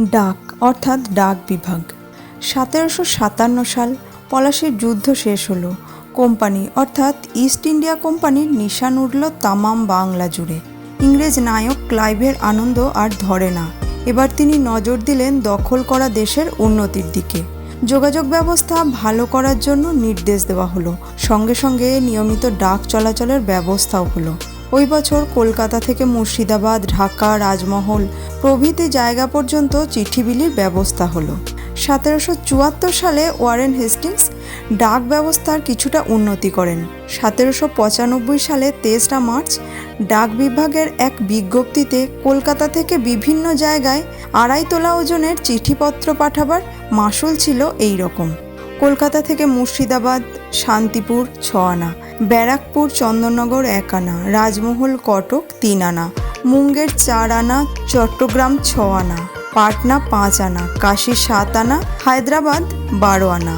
ডাক, অর্থাৎ ডাক বিভাগ। সতেরোশো সাতান্ন সাল পলাশির যুদ্ধ শেষ হলো। কোম্পানি, অর্থাৎ ইস্ট ইন্ডিয়া কোম্পানির নিশান উঠল তামাম বাংলা জুড়ে। ইংরেজ নায়ক ক্লাইভের আনন্দ আর ধরে না। এবার তিনি নজর দিলেন দখল করা দেশের উন্নতির দিকে। যোগাযোগ ব্যবস্থা ভালো করার জন্য নির্দেশ দেওয়া হলো। সঙ্গে সঙ্গে নিয়মিত ডাক চলাচলের ব্যবস্থাও হলো। ওই বছর কলকাতা থেকে মুর্শিদাবাদ, ঢাকা, রাজমহল প্রভৃতি জায়গা পর্যন্ত চিঠি বিলির ব্যবস্থা হলো। সতেরোশো চুয়াত্তর সালে ওয়ারেন হেস্টিংস ডাক ব্যবস্থার কিছুটা উন্নতি করেন। সতেরোশো পঁচানব্বই সালে তেসরা মার্চ ডাক বিভাগের এক বিজ্ঞপ্তিতে কলকাতা থেকে বিভিন্ন জায়গায় আড়াই তোলা ওজনের চিঠিপত্র পাঠাবার মাসুল ছিল এই রকম কলকাতা থেকে মুর্শিদাবাদ শান্তিপুর ছ আনা, ব্যারাকপুর চন্দননগর এক আনা, রাজমহল কটক তিন আনা, মুঙ্গের চার আনা, চট্টগ্রাম ছ আনা, পাটনা পাঁচ আনা, কাশি সাত আনা, হায়দ্রাবাদ বারো আনা,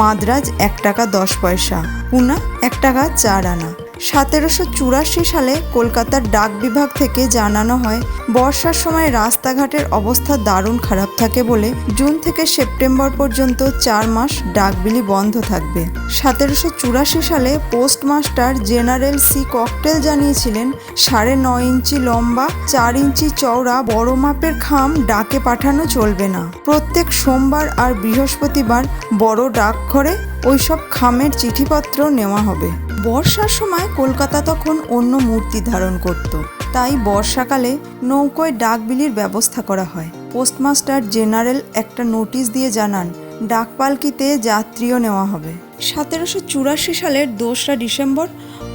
মাদ্রাজ এক টাকা দশ পয়সা, পুনা এক টাকা চার আনা। সতেরোশো চুরাশি সালে কলকাতার ডাক বিভাগ থেকে জানানো হয়, বর্ষার সময় রাস্তাঘাটের অবস্থা দারুণ খারাপ থাকে বলে জুন থেকে সেপ্টেম্বর পর্যন্ত চার মাস ডাকবিলি বন্ধ থাকবে। সতেরোশো চুরাশি সালে পোস্টমাস্টার জেনারেল সি ককটেল জানিয়েছিলেন, সাড়ে নয় ইঞ্চি লম্বা, চার ইঞ্চি চওড়া, বড় মাপের খাম ডাকে পাঠানো চলবে না। প্রত্যেক সোমবার আর বৃহস্পতিবার বড় ডাকঘরে ওইসব খামের চিঠিপত্র নেওয়া হবে। বর্ষার সময় কলকাতা তখন অন্য মূর্তি ধারণ করত। তাই বর্ষাকালে নৌকোয় ডাকবিলির ব্যবস্থা করা হয়। পোস্টমাস্টার জেনারেল একটা নোটিশ দিয়ে জানান, ডাকপালকিতে যাত্রীও নেওয়া হবে। সতেরোশো চুরাশি সালের দোসরা ডিসেম্বর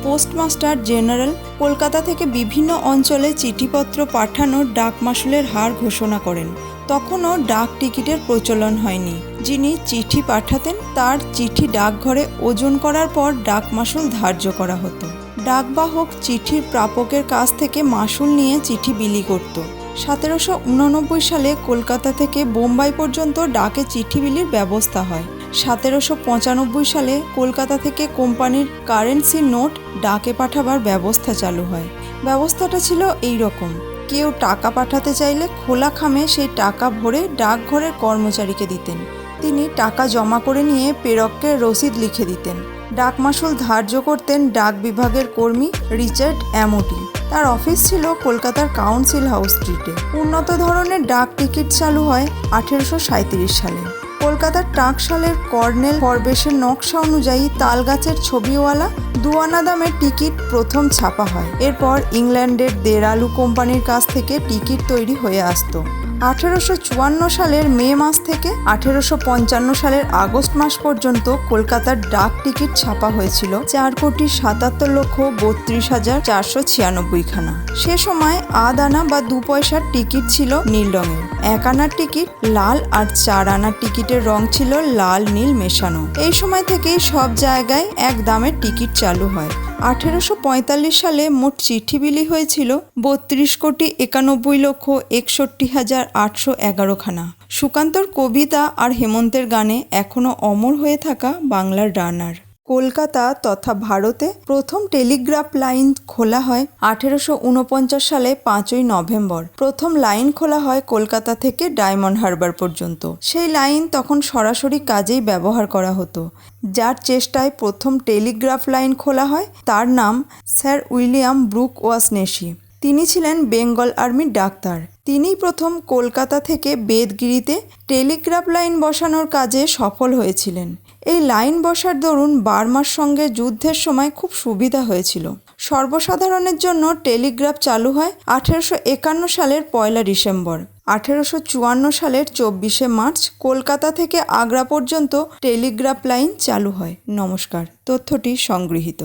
পোস্টমাস্টার জেনারেল কলকাতা থেকে বিভিন্ন অঞ্চলে চিঠিপত্র পাঠানোর ডাক মাসুলের হার ঘোষণা করেন। তখনও ডাক টিকিটের প্রচলন হয়নি। যিনি চিঠি পাঠাতেন, তার চিঠি ডাকঘরে ওজন করার পর ডাক মাসুল ধার্য করা হতো। ডাকবাহক চিঠির প্রাপকের কাছ থেকে মাসুল নিয়ে চিঠি বিলি করত। সতেরোশো উননব্বই সালে কলকাতা থেকে বোম্বাই পর্যন্ত ডাকে চিঠি বিলির ব্যবস্থা হয়। সতেরোশো পঁচানব্বই সালে কলকাতা থেকে কোম্পানির কারেন্সি নোট ডাকে পাঠাবার ব্যবস্থা চালু হয়। ব্যবস্থাটা ছিল এই রকম কেউ টাকা পাঠাতে চাইলে খোলা খামে সেই টাকা ভরে ডাকঘরের কর্মচারীকে দিতেন। তিনি টাকা জমা করে নিয়ে প্রেরককে রসিদ লিখে দিতেন। ডাক মাসুল ধার্য করতেন ডাক বিভাগের কর্মী রিচার্ড অ্যামোটি। তার অফিস ছিল কলকাতার কাউন্সিল হাউস স্ট্রিটে। উন্নত ধরনের ডাক টিকিট চালু হয় আঠেরোশো সালে। কলকাতার টাকশালের কর্নেল ফরবেশের নকশা অনুযায়ী তালগাছের ছবিওয়ালা দুয়ানা দামের টিকিট প্রথম ছাপা হয়। এরপর ইংল্যান্ডের দেরালু কোম্পানির কাছ থেকে টিকিট তৈরি হয়ে আসতো। আঠেরোশো চুয়ান্ন সালের মে মাস থেকে আঠেরোশো পঞ্চান্ন সালের আগস্ট মাস পর্যন্ত কলকাতার ডাক টিকিট ছাপা হয়েছিল চার কোটি সাতাত্তর লক্ষ বত্রিশ হাজার চারশো ছিয়ানব্বই খানা সে সময় আধ আনা বা দু পয়সার টিকিট ছিল নীল রঙের। এক আনার টিকিট লাল আর চার আনার টিকিটের রং ছিল লাল নীল মেশানো। এই সময় থেকেই সব জায়গায় এক দামের টিকিট চালু হয়। আঠেরোশো পঁয়তাল্লিশ সালে মোট চিঠি বিলি হয়েছিল বত্রিশ কোটি একানব্বই লক্ষ একষট্টি হাজার আটশো এগারোখানা। সুকান্তর কবিতা আর হেমন্তের গানে এখনও অমর হয়ে থাকা বাংলার রানার। কলকাতা তথা ভারতে প্রথম টেলিগ্রাফ লাইন খোলা হয় আঠেরোশো উনপঞ্চাশ সালে পাঁচই নভেম্বর। প্রথম লাইন খোলা হয় কলকাতা থেকে ডায়মন্ড হারবার পর্যন্ত। সেই লাইন তখন সরাসরি কাজেই ব্যবহার করা হতো। যার চেষ্টায় প্রথম টেলিগ্রাফ লাইন খোলা হয়, তার নাম স্যার উইলিয়াম ব্রুক ওয়াসনেশি তিনি ছিলেন বেঙ্গল আর্মির ডাক্তার। তিনিই প্রথম কলকাতা থেকে বেদগিরিতে টেলিগ্রাফ লাইন বসানোর কাজে সফল হয়েছিলেন। এই লাইন বসার দরুন বার্মার সঙ্গে যুদ্ধের সময় খুব সুবিধা হয়েছিল। সর্বসাধারণের জন্য টেলিগ্রাফ চালু হয় আঠেরোশো একান্ন সালের পয়লা ডিসেম্বর। আঠেরোশো চুয়ান্ন সালের চব্বিশে মার্চ কলকাতা থেকে আগ্রা পর্যন্ত টেলিগ্রাফ লাইন চালু হয়। নমস্কার। তথ্যটি সংগৃহীত।